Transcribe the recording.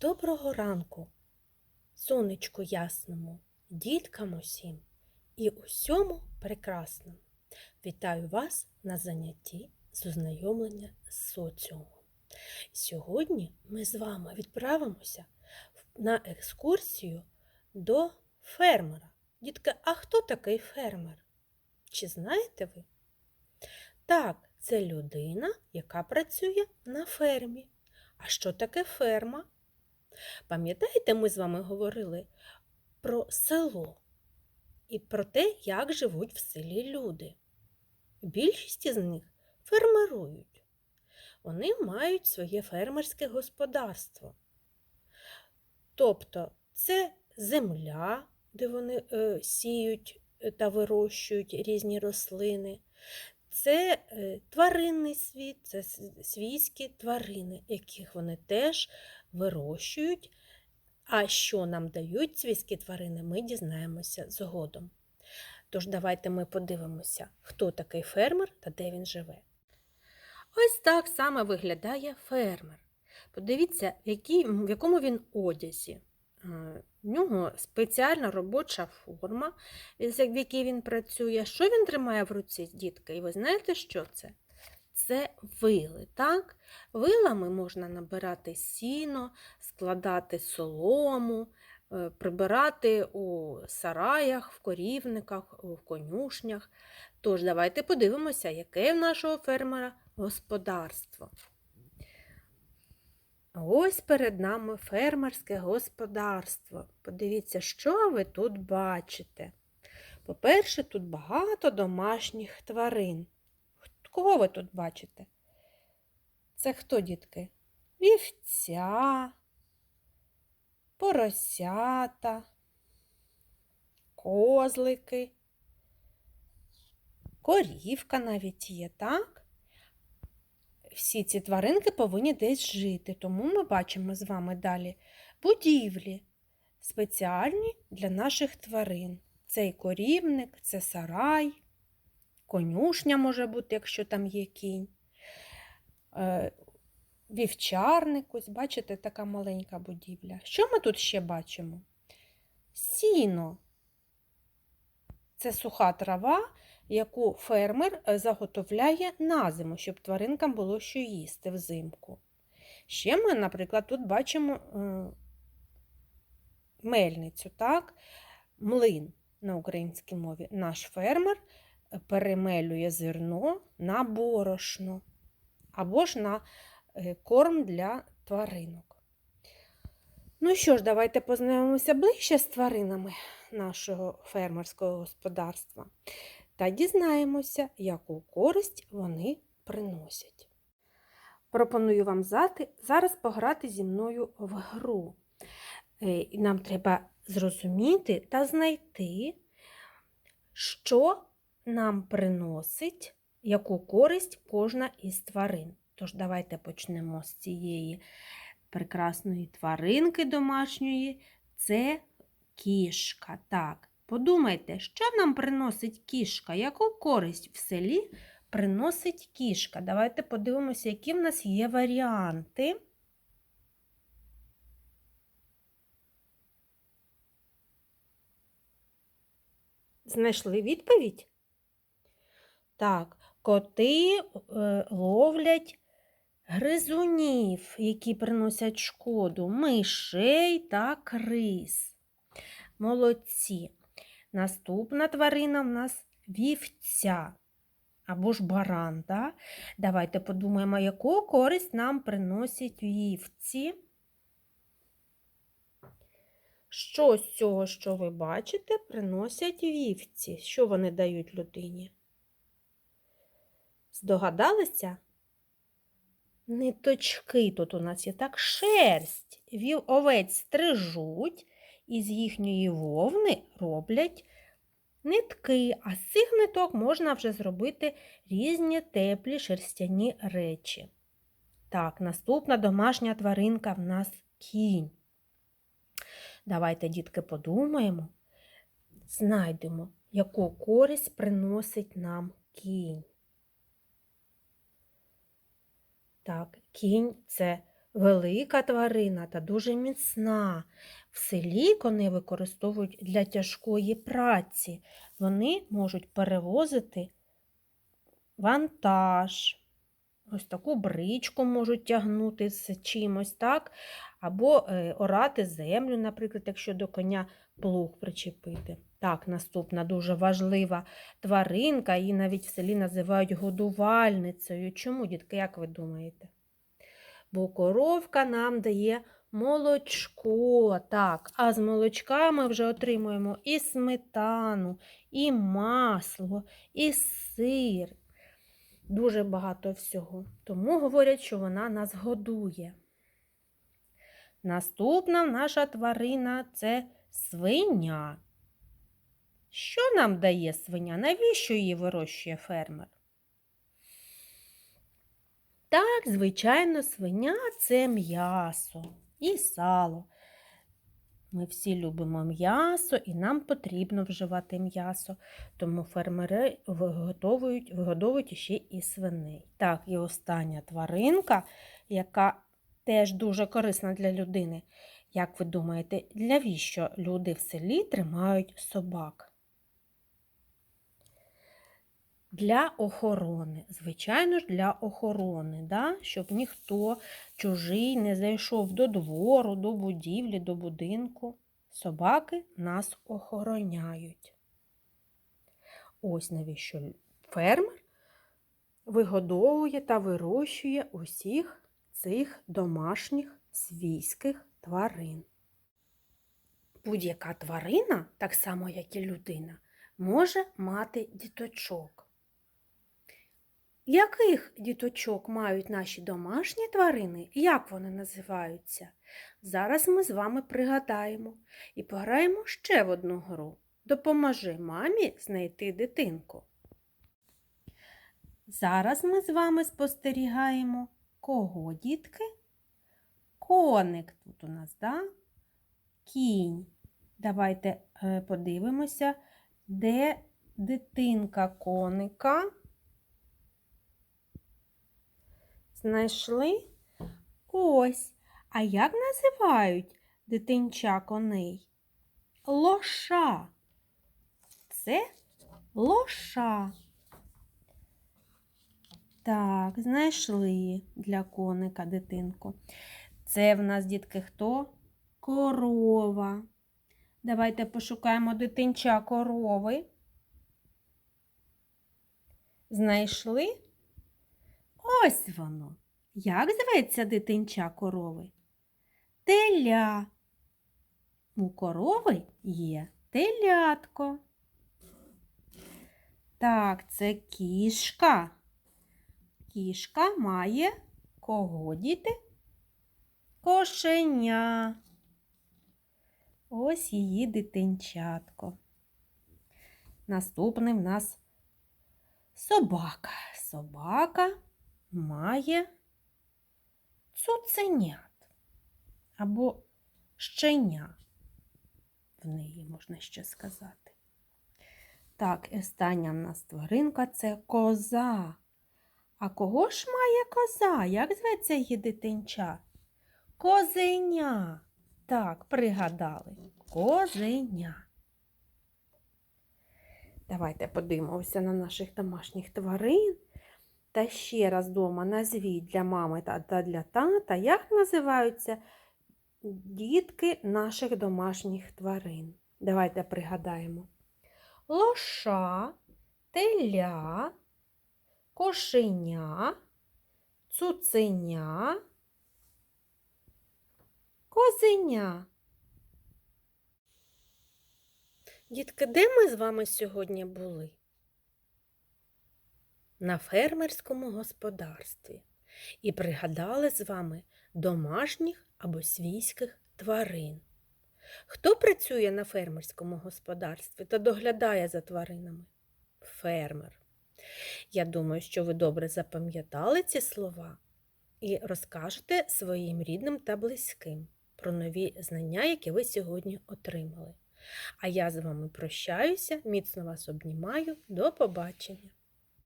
Доброго ранку, сонечку ясному, діткам усім і усьому прекрасному. Вітаю вас на занятті з ознайомлення з соціумом. Сьогодні ми з вами відправимося на екскурсію до фермера. Дітки, а хто такий фермер? Чи знаєте ви? Так, це людина, яка працює на фермі. А що таке ферма? Пам'ятаєте, ми з вами говорили про село і про те, як живуть в селі люди. Більшість із них фермерують. Вони мають своє фермерське господарство. Тобто це земля, де вони е, сіють е, та вирощують різні рослини. Це е, тваринний світ, це свійські тварини, яких вони теж вирощують. А що нам дають свійські тварини, ми дізнаємося згодом. Тож давайте ми подивимося, хто такий фермер та де він живе. Ось так саме виглядає фермер. Подивіться, в якому він одязі. Е, В нього спеціальна робоча форма, в якій він працює. Що він тримає в руці, дітки? І ви знаєте, що це? Це вили, так? Вилами можна набирати сіно, складати солому, е, прибирати у сараях, в корівниках, в конюшнях. Тож давайте подивимося, яке в нашого фермера господарство. Ось перед нами фермерське господарство. Подивіться, що ви тут бачите. По-перше, тут багато домашніх тварин. Кого ви тут бачите? Це хто, дітки? Вівця, поросята, козлики, корівка навіть є, так? Всі ці тваринки повинні десь жити, тому ми бачимо з вами далі будівлі спеціальні для наших тварин. Цей корівник, це сарай, конюшня може бути, якщо там є кінь. Е, Вівчарник, ось бачите, така маленька будівля. Що ми тут ще бачимо? Сіно. Це суха трава, яку фермер е, заготовляє на зиму, щоб тваринкам було що їсти взимку. Ще ми, наприклад, тут бачимо е, мельницю, так? млин на українській мові. Наш фермер е, перемелює зерно на борошно або ж на корм для тваринок. Ну що ж, давайте познайомимося ближче з тваринами нашого фермерського господарства та дізнаємося, яку користь вони приносять. Пропоную вам зараз пограти зі мною в гру. Е, Нам треба зрозуміти та знайти, що нам приносить, яку користь кожна із тварин. Тож давайте почнемо з цієї прекрасної тваринки домашньої. Це кішка. Так, подумайте, що нам приносить кішка? Яку користь в селі приносить кішка? Давайте подивимося, які в нас є варіанти. Знайшли відповідь? Так, коти е, ловлять гризунів, які приносять шкоду, мишей та крис. Молодці. Наступна тварина в нас вівця або ж баран. Да? Давайте подумаємо, яку користь нам приносять вівці. Що з цього, що ви бачите, приносять вівці? Що вони дають людині? Здогадалися? Ниточки тут у нас є так шерсть. Вів овець стрижуть, і з їхньої вовни роблять нитки, а з цих ниток можна вже зробити різні теплі шерстяні речі. Так, наступна домашня тваринка в нас кінь. Давайте, дітки, подумаємо, знайдемо, яку користь приносить нам кінь. Так, кінь це велика тварина та дуже міцна. В селі кони використовують для тяжкої праці. Вони можуть перевозити вантаж. Ось таку бричку можуть тягнути з чимось, так? Або е, орати землю, наприклад, якщо до коня плуг причепити. Так, наступна дуже важлива тваринка, її навіть в селі називають годувальницею. Чому, дітки, як ви думаєте? Бо коровка нам дає молочко, так, а з молочка ми вже отримуємо і сметану, і масло, і сир. Дуже багато всього. Тому говорять, що вона нас годує. Наступна наша тварина це свиня. Що нам дає свиня? Навіщо її вирощує фермер? Так, звичайно, свиня це м'ясо і сало. Ми всі любимо м'ясо і нам потрібно вживати м'ясо, тому фермери виготовують, вигодовують ще і свиней. Так, і остання тваринка, яка теж дуже корисна для людини. Як ви думаєте, навіщо люди в селі тримають собак? Для охорони, звичайно ж, для охорони, да? щоб ніхто чужий не зайшов до двору, до будівлі, до будинку. Собаки нас охороняють. Ось навіщо фермер вигодовує та вирощує усіх цих домашніх свійських тварин. Будь-яка тварина, так само як і людина, може мати діточок. Яких діточок мають наші домашні тварини? Як вони називаються? Зараз ми з вами пригадаємо і пограємо ще в одну гру. Допоможи мамі знайти дитинку. Зараз ми з вами спостерігаємо кого, дітки? Коник тут у нас, да? Кінь. Давайте е, подивимося, де дитинка коника. Знайшли? Ось. А як називають дитинча коней? Лоша. Це лоша. Так, знайшли для коника дитинку. Це в нас, дітки, хто? Корова. Давайте пошукаємо дитинча корови. Знайшли? Ось воно. Як зветься дитинча корови? Теля. У корови є телятко. Так, це кішка. Кішка має кого діти? Кошеня. Ось її дитинчатко. Наступний в нас собака. Собака має цуценят або щеня, в неї можна ще сказати. Так, остання в нас тваринка це коза. А кого ж має коза? Як зветься її дитинча? Козеня. Так, пригадали. Козеня. Давайте подивимося на наших домашніх тварин. Та ще раз дома назвіть для мами та для тата, як називаються дітки наших домашніх тварин. Давайте пригадаємо. Лоша, теля, кошеня, цуценя, козеня. Дітки, де ми з вами сьогодні були? На фермерському господарстві і пригадали з вами домашніх або свійських тварин. Хто працює на фермерському господарстві та доглядає за тваринами? Фермер. Я думаю, що ви добре запам'ятали ці слова і розкажете своїм рідним та близьким про нові знання, які ви сьогодні отримали. А я з вами прощаюся, міцно вас обнімаю, до побачення!